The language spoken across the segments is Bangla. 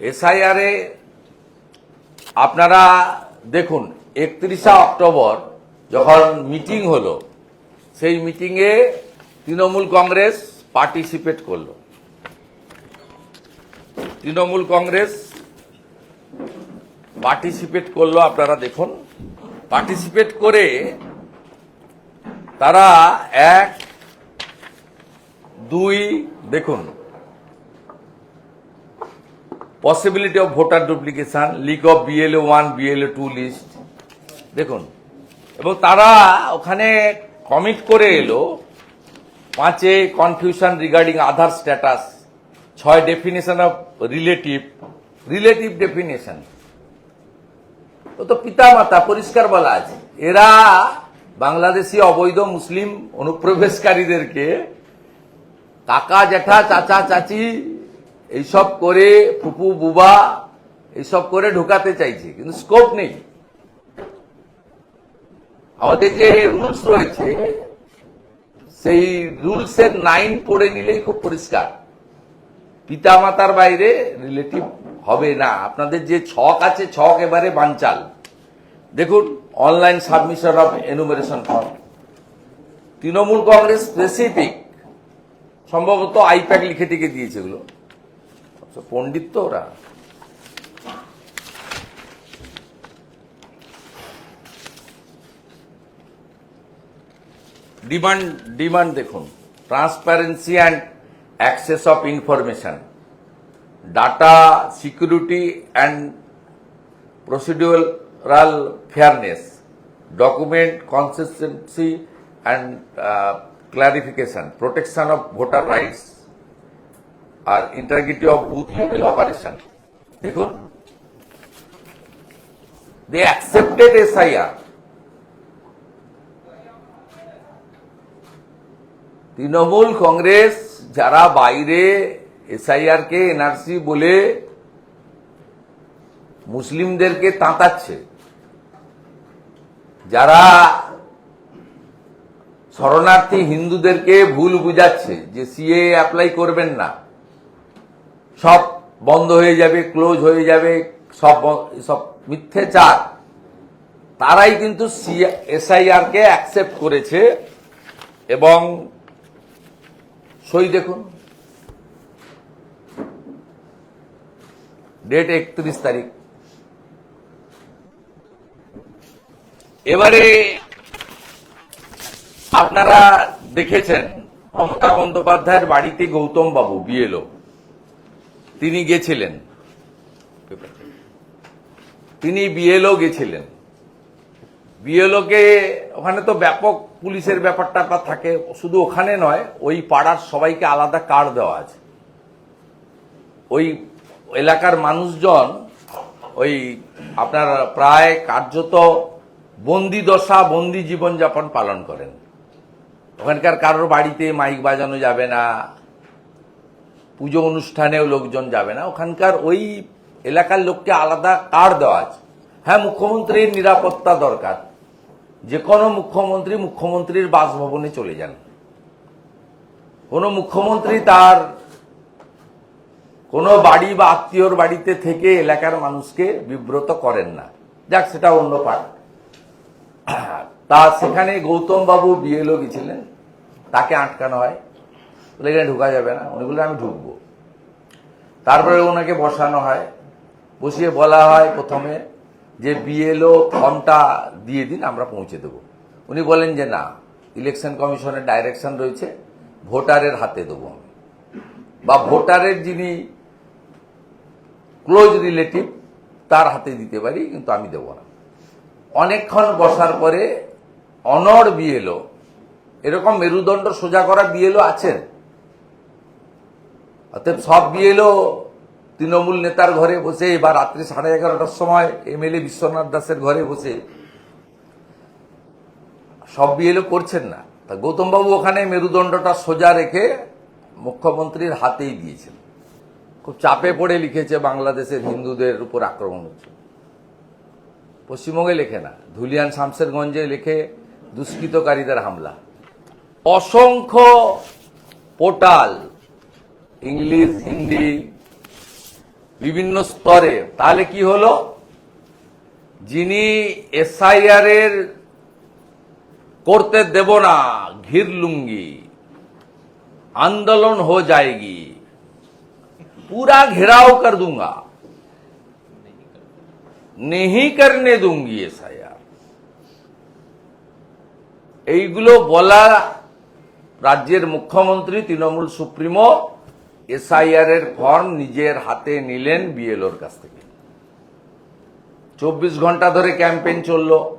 এসআইআরে আপনারা দেখুন, একত্রিশা অক্টোবর যখন মিটিং হলো, সেই মিটিংয়ে তৃণমূল কংগ্রেস পার্টিসিপেট করল। তৃণমূল কংগ্রেস পার্টিসিপেট করল, আপনারা দেখুন। পার্টিসিপেট করে তারা এক, দুই, দেখুন possibility of voter duplication leak of BLA one BLA two list দেখুন, এবং তারা ওখানে কমিট করে এলো পাঁচে কনফিউশন রিগার্ডিং আধার স্ট্যাটাস ছয় definition of relative relative definition ও তো পিতামাতা, পরিষ্কার বলা আছে। এরা বাংলাদেশি অবৈধ মুসলিম অনুপ্রবেশকারীদেরকে কাকা, জ্যাঠা, চাচা, চাচি এইসব করে ফুপু বুবা এইসব করে ঢুকাতে চাইছে, কিন্তু স্কোপ নেই। আমাদের যে রুলস রয়েছে, সেই রুলসের নাইন পড়ে নিলেই খুব পরিষ্কার। পিতামাতার বাইরে রিলেটিভ হবে না। আপনাদের যে ছক আছে, ছক এবারে বানচাল। দেখুন online submission of enumeration form Trinamool Congress specific সম্ভবত আইপ্যাক লিখে টিকে দিয়েছে এগুলো। তো পণ্ডিত ওরা। ডিমান্ড ডিমান্ড দেখুন। Transparency and access of information. Data security and procedural fairness. Document consistency and clarification protection of voter rights. R integrity of booth level operation. দেখুন they accepted SIR. Trinamool Congress যারা বাইরে এসআইআর কে এনআরসি বলে মুসলিমদেরকে তাঁতাচ্ছে, যারা শরণার্থী হিন্দুদেরকে ভুল বুঝাচ্ছে যে সিএ অ্যাপ্লাই করবেন না সব বন্ধ হয়ে যাবে ক্লোজ হয়ে যাবে, সব সব মিথ্যে চার। তারাই কিন্তু এসআইআর কে অ্যাকসেপ্ট করেছে এবং সই দেখুন। ডেট একত্রিশ তারিখ। এবারে আপনারা দেখেছেন মমতা বন্দ্যোপাধ্যায়ের বাড়িতে গৌতম বাবু বিএলও। তিনি গেছিলেন। তিনি বিএলও গেছিলেন। বিএলও কে ওখানে তো ব্যাপক পুলিশের ব্যাপারটা থাকে, শুধু ওখানে নয়, ওই পাড়ার সবাইকে আলাদা কার্ড দেওয়া আছে। ওই এলাকার মানুষজন, ওই আপনার প্রায় কার্যত বন্দি দশা, বন্দি জীবনযাপন পালন করেন। ওখানকার কারোর বাড়িতে মাইক বাজানো যাবে না পুজো অনুষ্ঠানেও লোকজন যাবে না। ওখানকার ওই এলাকার লোককে আলাদা কার দেওয়া আছে। হ্যাঁ মুখ্যমন্ত্রীর নিরাপত্তা দরকার। যে কোনো মুখ্যমন্ত্রী মুখ্যমন্ত্রীর বাসভবনে চলে যান। কোনো মুখ্যমন্ত্রী তার কোনো বাড়ি বা আত্মীয়র বাড়িতে থেকে এলাকার মানুষকে বিব্রত করেন না। যাক, সেটা অন্য পাঠ। তা সেখানে গৌতম বাবু বিএলও গেছিলেন। তাকে আটকানো হয়। বলে, এখানে ঢুকা যাবে না। উনি বললেন, আমি ঢুকবো। তারপরে ওনাকে বসানো হয়। বসিয়ে বলা হয় প্রথমে যে, বিএলও ফর্মটা দিয়ে দিন, আমরা পৌঁছে দেবো। উনি বলেন যে, না, ইলেকশন কমিশনের ডাইরেকশন রয়েছে, ভোটারের হাতে দেবো আমি। বা ভোটারের যিনি ক্লোজ রিলেটিভ, তার হাতে দিতে পারি, কিন্তু আমি দেবো না। অনেকক্ষণ বসার পরে অনর বিএলও, এরকম মেরুদণ্ড সোজা করা বিএলও আছেন অতএব সব বিএলও তৃণমূল নেতার ঘরে বসে বা রাত্রি সাড়ে এগারোটার সময় এমএলএ বিশ্বনাথ দাসের ঘরে বসে। সব বিএলও করছেন না। তা গৌতমবাবু ওখানে মেরুদণ্ডটা সোজা রেখে মুখ্যমন্ত্রীর হাতেই দিয়েছেন। খুব চাপে পড়ে লিখেছে বাংলাদেশের হিন্দুদের উপর আক্রমণ হচ্ছে। পশ্চিমবঙ্গে লেখে না, ধুলিয়ান শামসেরগঞ্জে লেখে দুষ্কৃতকারীদের হামলা। অসংখ্য পোর্টাল ইংলিশ হিন্দি বিভিন্ন স্তরে তাহলে কি হলো যিনি এসআইআর এর করতে দেব না ঘির লুঙ্গি आंदोलन हो जाएगी पूरा घेराव कर दूंगा नहीं करने दूंगी एसआईआर এইগুলো বলা রাজ্যের মুখ্যমন্ত্রী তৃণমূল সুপ্রিমো এসআইআর এর ফর্ম নিজের হাতে নিলেন বিএলওর কাছ থেকে। চব্বিশ ঘণ্টা ধরে ক্যাম্পেইন চলল।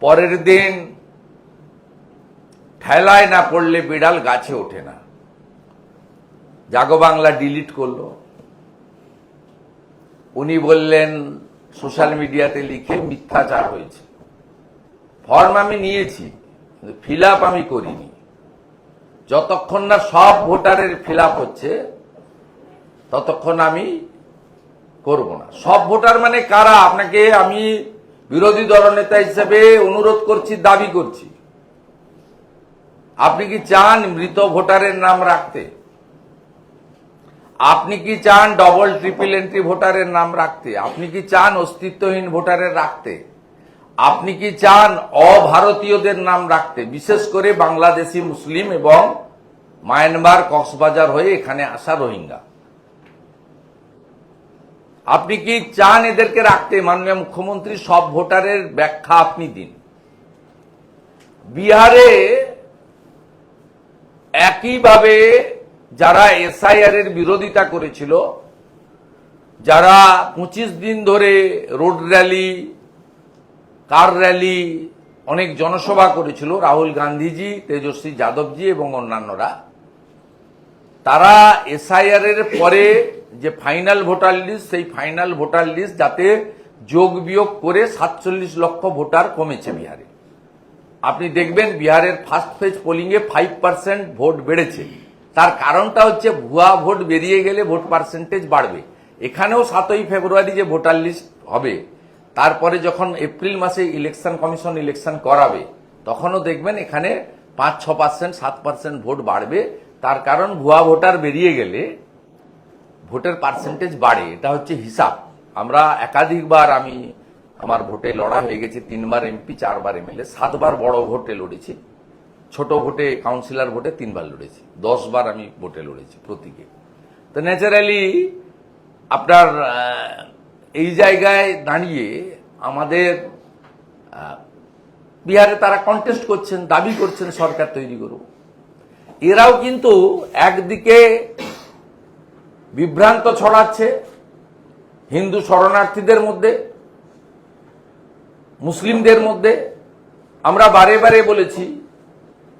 পরের দিন ঠেলায় না পড়লে বিড়াল গাছে ওঠে না। জাগো বাংলা ডিলিট করল। উনি বললেন, সোশ্যাল মিডিয়াতে লিখে মিথ্যাচার হয়েছে। ফর্ম আমি নিয়েছি ফিল আমি করিনি। যতক্ষণ না সব ভোটারের ফিল হচ্ছে, ততক্ষণ আমি করব না। সব ভোটার মানে কারা? আপনাকে আমি বিরোধী দলনেতা হিসেবে অনুরোধ করছি, দাবি করছি। আপনি কি চান মৃত ভোটারের নাম রাখতে? আপনি কি চান ডবল ট্রিপল এন্ট্রি ভোটারের নাম রাখতে? আপনি কি চান অস্তিত্বহীন ভোটারের রাখতে? আপনি কি চান অভারতীয়দের নাম রাখতে? বিশেষ করে বাংলাদেশি মুসলিম এবং মায়ানমার কক্সবাজার হয়ে এখানে আসা রোহিঙ্গা। আপনি কি চান এদেরকে রাখতে? মাননীয় মুখ্যমন্ত্রী, সব ভোটারের ব্যাখ্যা আপনি দিন। বিহারে একইভাবে যারা এসআইআর এর বিরোধিতা করেছিল, যারা পঁচিশ দিন ধরে রোড র্যালি কার র্যালি অনেক জনসভা করেছিল? রাহুল গান্ধীজি, তেজস্বী যাদবজি এবং অন্যান্যরা। তারা এসআইআর এর পরে যে ফাইনাল ভোটার লিস্ট, সেই ফাইনাল ভোটার লিস্ট যাতে যোগ বিয়োগ করে সাতচল্লিশ লক্ষ ভোটার কমেছে বিহারে। আপনি দেখবেন বিহারের ফার্স্ট ফেজ পোলিং এ ফাইভ পার্সেন্ট ভোট বেড়েছে। তার কারণটা হচ্ছে ভুয়া ভোট বেরিয়ে গেলে ভোট পার্সেন্টেজ বাড়বে। এখানেও সাতই ফেব্রুয়ারি যে ভোটার লিস্ট হবে তারপরে যখন এপ্রিল মাসে ইলেকশন কমিশন ইলেকশন করাবে, তখনও দেখবেন এখানে পাঁচ ছ পার্সেন্ট সাত পার্সেন্ট ভোট বাড়বে। তার কারণ ভুয়া ভোটার বেরিয়ে গেলে ভোটের পার্সেন্টেজ বাড়ে। এটা হচ্ছে হিসাব। আমরা একাধিকবার আমি আমার ভোটে লড়া হয়ে গেছে, তিনবার এমপি, চারবার এমএলএ, সাতবার বড় ভোটে লড়েছি। ছোট ভোটে, কাউন্সিলর ভোটে তিনবার লড়েছি। দশবার আমি ভোটে লড়েছি প্রতীকে। তো ন্যাচারালি আপনার এই জায়গায় দাঁড়িয়ে আমাদের বিহারে তারা কন্টেস্ট করছেন, দাবি করছেন সরকার তৈরি করুক। এরাও কিন্তু একদিকে বিভ্রান্ত ছড়াচ্ছে হিন্দু শরণার্থীদের মধ্যে, মুসলিমদের মধ্যে। আমরা বারে বারে বলেছি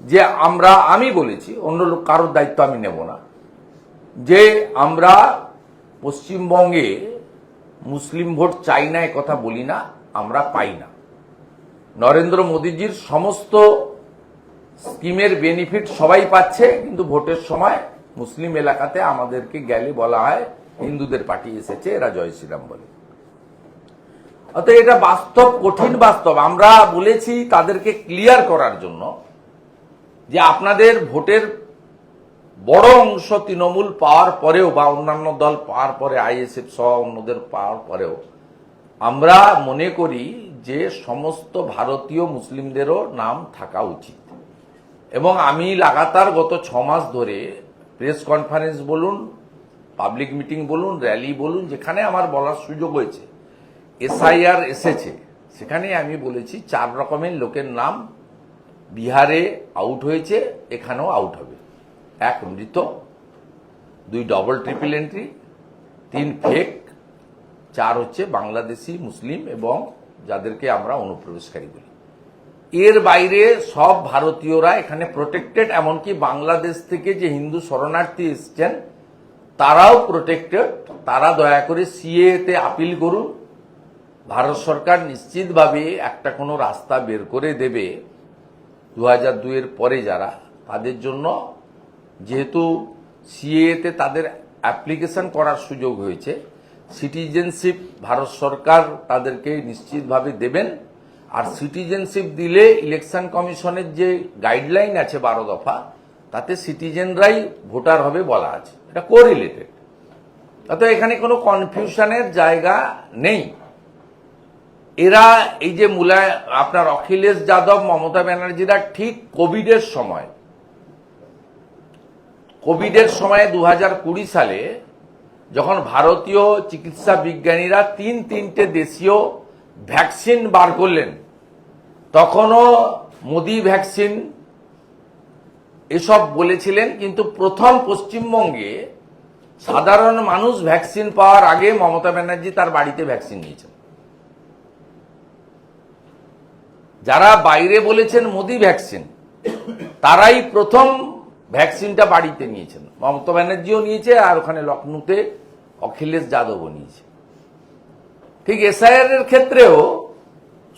যে আমরা, আমি বলেছি, অন্য লোক, কারোর দায়িত্ব আমি নেব না। যে আমরা পশ্চিমবঙ্গে মুসলিম ভোট চাই না কথা বলি না, আমরা পাই না। নরেন্দ্র মোদীজির সমস্ত স্কিমের বেনিফিট সবাই পাচ্ছে, কিন্তু ভোটের সময় মুসলিম এলাকাতে আমাদেরকে গেলে বলা হয়, হিন্দুদের পার্টি এসেছে, এরা জয় শ্রীরাম বলে। অতএব এটা বাস্তব, কঠিন বাস্তব। আমরা বলেছি তাদেরকে ক্লিয়ার করার জন্য যে আপনাদের ভোটের বড় অংশ তৃণমূল পাওয়ার পরেও বা অন্যান্য দল পাওয়ার পরে, আইএসএফ সহ অন্যদের পাওয়ার পরেও, আমরা মনে করি যে সমস্ত ভারতীয় মুসলিমদেরও নাম থাকা উচিত। এবং আমি লাগাতার গত ছ মাস ধরে প্রেস কনফারেন্স বলুন, পাবলিক মিটিং বলুন, র্যালি বলুন, যেখানে আমার বলার সুযোগ হয়েছে, এসআইআর এসেছে সেখানে আমি বলেছি চার রকমের লোকের নাম বিহারে আউট হয়েছে, এখানেও আউট হবে। এক মৃত দুই ডবল ট্রিপল এন্ট্রি তিন ফেক চার হচ্ছে বাংলাদেশি, মুসলিম এবং যাদেরকে আমরা অনুপ্রবেশকারী বলি। এর বাইরে সব ভারতীয়রা এখানে প্রোটেক্টেড এমনকি বাংলাদেশ থেকে যে হিন্দু শরণার্থী এসছেন, তারাও প্রোটেক্টেড তারা দয়া করে সিএ তে আপিল করুন। ভারত সরকার নিশ্চিতভাবে একটা কোনো রাস্তা বের করে দেবে। দু হাজার দুইয়ের পরে যারা, তাদের জন্য যেহেতু সিএতে তাদের অ্যাপ্লিকেশন করার সুযোগ হয়েছে সিটিজেনশিপ ভারত সরকার তাদেরকে নিশ্চিতভাবে দেবেন। আর সিটিজেনশিপ দিলে ইলেকশন কমিশনের যে গাইডলাইন আছে বারো দফা, তাতে সিটিজেনরাই ভোটার হবে বলা আছে। এটা কোরিলেটেড তো এখানে কোনো কনফিউশনের জায়গা নেই। এরা এই যে মূলায় আপনার অখিলেশ যাদব, মমতা ব্যানার্জিরা ঠিক কোভিডের সময় কোভিডের সময় দু সালে যখন ভারতীয় চিকিৎসা বিজ্ঞানীরা তিন তিনটে দেশীয় ভ্যাকসিন বার করলেন, তখনও মোদি ভ্যাকসিন এসব বলেছিলেন, কিন্তু প্রথম পশ্চিমবঙ্গে সাধারণ মানুষ ভ্যাকসিন পাওয়ার আগে মমতা ব্যানার্জি তার বাড়িতে ভ্যাকসিন নিয়েছেন। যারা বাইরে বলেছেন মোদি ভ্যাকসিন, তারাই প্রথম ভ্যাকসিনটা বাড়িতে নিয়েছেন। মমতা ব্যানার্জিও নিয়েছে আর ওখানে লখনৌতে অখিলেশ যাদবও নিয়েছে। ঠিক এসআইআর এর ক্ষেত্রেও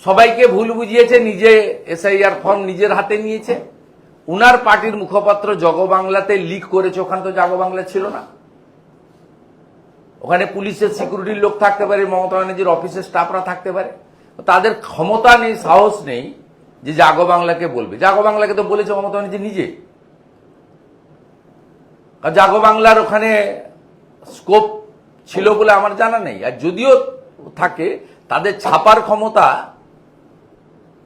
সবাইকে ভুল বুঝিয়েছে, নিজে এসআইআর ফর্ম নিজের হাতে নিয়েছে। উনার পার্টির মুখপাত্র জগবাংলাতে লিক করেছে, ওখানে তো জগবাংলা ছিল না। ওখানে পুলিশের সিকিউরিটির লোক থাকতে পারে, মমতা ব্যানার্জির অফিসের স্টাফরা থাকতে পারে। তাদের ক্ষমতা নেই, সাহস নেই যে জাগো বাংলাকে বলবে। জাগো বাংলাকে তো বলেছে মমতা ব্যানার্জি নিজে। জাগো বাংলার ওখানে স্কোপ ছিল বলে আমার জানা নেই। আর যদিও থাকে, তাদের ছাপার ক্ষমতা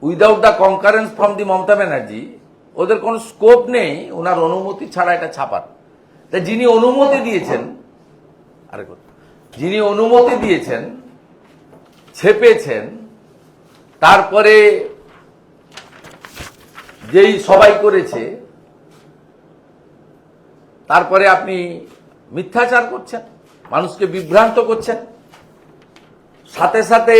without the concurrence from the Mamata Banerjee, ওদের কোনো স্কোপ নেই, ওনার অনুমতি ছাড়া এটা ছাপার। তাই যিনি অনুমতি দিয়েছেন, আরে যিনি অনুমতি দিয়েছেন, ছেপেছেন, তারপরে যেই সবাই করেছে তারপরে আপনি মিথ্যাচার করছেন, মানুষকে বিভ্রান্ত করছেন। সাথে সাথে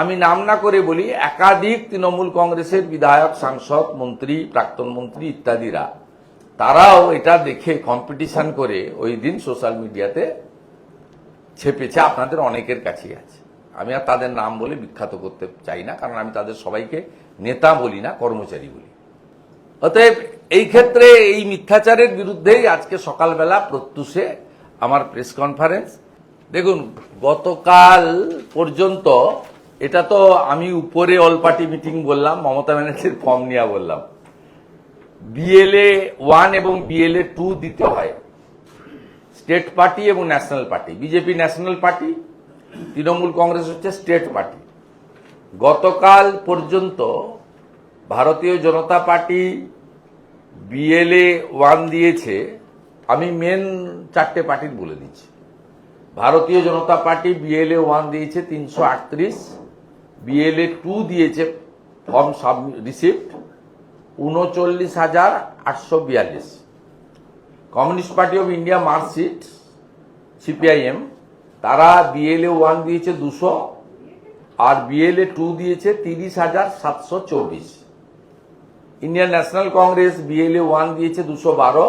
আমি নাম না করে বলি, একাধিক তৃণমূল কংগ্রেসের বিধায়ক, সাংসদ, মন্ত্রী, প্রাক্তন মন্ত্রী ইত্যাদিরা, তারাও এটা দেখে কম্পিটিশন করে ওই দিন সোশ্যাল মিডিয়াতে ছেপেছে, আপনাদের অনেকের কাছেই আছে। আমি আর তাদের নাম বলে বিখ্যাত করতে চাই না, কারণ আমি তাদের সবাইকে নেতা বলি না, কর্মচারী বলি। অতএব এই ক্ষেত্রে এই মিথ্যাচারের বিরুদ্ধেই আজকে সকালবেলা প্রত্যুষে আমার প্রেস কনফারেন্স। দেখুন, গতকাল পর্যন্ত এটা তো আমি উপরে অল পার্টি মিটিং বললাম, মমতা ব্যানার্জির ফর্ম নিয়ে বললাম। বিএলএ ওয়ান এবং বিএলএ টু দিতে হয়। স্টেট পার্টি এবং national party. BJP national party, Trinamool Congress হচ্ছে স্টেট পার্টি। গতকাল পর্যন্ত ভারতীয় জনতা পার্টি বিএলএ ওয়ান দিয়েছে, আমি মেন চারটে পার্টির বলে দিচ্ছি। ভারতীয় জনতা পার্টি বিএলএ ওয়ান দিয়েছে তিনশো আটত্রিশ বিএলএ টু দিয়েছে ফর্ম সাব রিসিপ্ট উনচল্লিশ হাজার আটশো বিয়াল্লিশ। Communist party of India Marxist CPIM তারা বিএলএ ওয়ান দিয়েছে দুশো, আর বিএলএ টু দিয়েছে তিরিশ হাজার সাতশো চব্বিশ। Indian National Congress BLA one দিয়েছে দুশো বারো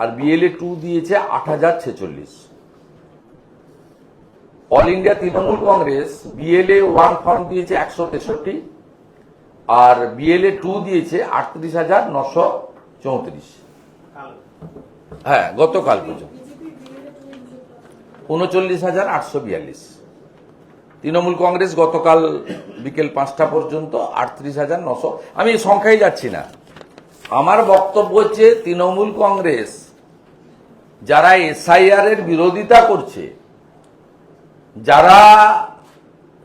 আর বিএলএ টু দিয়েছে আট হাজার ছেচল্লিশ। All India Trinamool Congress BLA one form দিয়েছে একশো তেষট্টি আর বিএলএ টু দিয়েছে আটত্রিশ হাজার নশো চৌত্রিশ। হ্যাঁ গতকাল পর্যন্ত। উনচল্লিশ হাজার আটশো বিয়াল্লিশ। তৃণমূল কংগ্রেস গতকাল বিকেল পাঁচটা পর্যন্ত আটত্রিশ হাজার নশো। আমি সংখ্যায় যাচ্ছি না। আমার বক্তব্য হচ্ছে তৃণমূল কংগ্রেস যারা এসআইআর এর বিরোধিতা করছে, যারা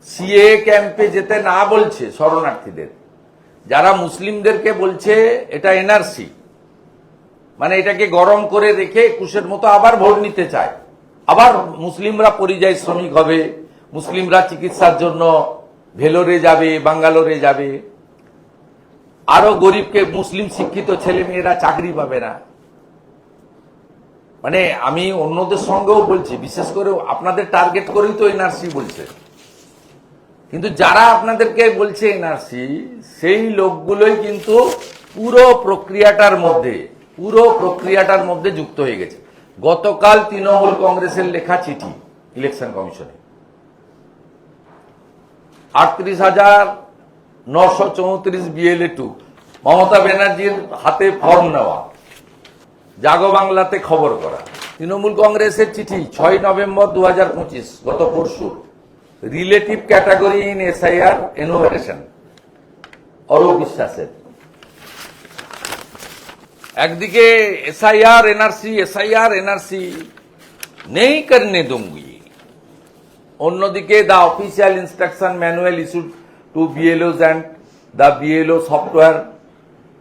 সিএ ক্যাম্পে যেতে না বলছে শরণার্থীদের, যারা মুসলিমদেরকে বলছে এটা এনআরসি মানে এটাকে গরম করে রেখে একুশের মতো আবার ভোট নিতে চায়, আবার মুসলিমরা পরিযায়ী শ্রমিক হবে মুসলিমরা চিকিৎসার জন্য ভেলোরে যাবে, বাঙ্গালোরে যাবে। আরও গরিবকে মুসলিম শিক্ষিত ছেলে মেয়েরা চাকরি পাবে না। মানে আমি অন্যদের সঙ্গেও বলছি, বিশেষ করে আপনাদের টার্গেট করেই তো এনআরসি বলছে। কিন্তু যারা আপনাদেরকে বলছে এনআরসি, সেই লোকগুলোই কিন্তু পুরো প্রক্রিয়াটার মধ্যে, পুরো প্রক্রিয়াটার মধ্যে যুক্ত হয়ে গেছে। গতকাল তৃণমূল কংগ্রেসের লেখা চিঠি, ইলেকশন কমিশনে। আটত্রিশ হাজার নশো চৌত্রিশ বিএলএ টু মমতা ব্যানার্জির হাতে ফর্ম নেওয়া। জাগো বাংলাতে খবর করা। তৃণমূল কংগ্রেসের চিঠি, ছয় নভেম্বর দু হাজার পঁচিশ, গত পরশু। Relative category in SIR innovation অরব বিশ্বাসের। একদিকে এসআইআর এনআরসি এসআইআর এনআরসি নেই করনে দুমগা অন্যদিকে the official instruction manual issued to BLOs and the BLO software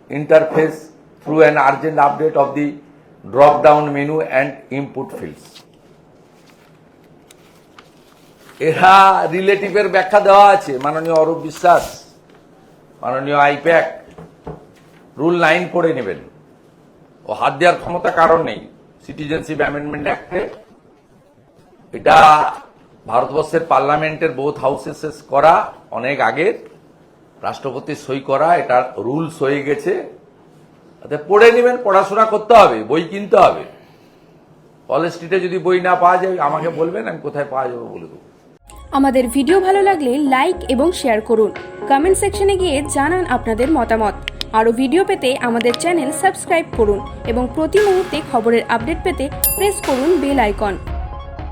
interface through an urgent update of the drop down menu and input fields এরা রিলেটিভের ব্যাখ্যা দেওয়া আছে। মাননীয় অরূপ বিশ্বাস, মাননীয় আইপ্যাক রুল নাইন করে নেবেন। ও হাত দেওয়ার ক্ষমতা কারণ নেই। সিটিজেনশিপ অ্যামেন্ডমেন্ট অ্যাক্টে এটা ভারতবর্ষের পার্লামেন্টের বোথ হাউসেস করা অনেক আগের রাষ্ট্রপতির সই করা এটা রুলস হয়ে গেছে। পড়ে নেবেন, পড়াশোনা করতে হবে, বই কিনতে হবে। কলেজ স্ট্রিটে যদি বই না পাওয়া যায়, আমাকে বলবেন, আমি কোথায় পাওয়া যাবে বলে দেবো। আমাদের ভিডিও ভালো লাগলে লাইক এবং শেয়ার করুন। কমেন্ট সেকশনে গিয়ে জানান আপনাদের মতামত। আরও ভিডিও পেতে আমাদের চ্যানেল সাবস্ক্রাইব করুন এবং প্রতি মুহূর্তে খবরের আপডেট পেতে প্রেস করুন বেল আইকন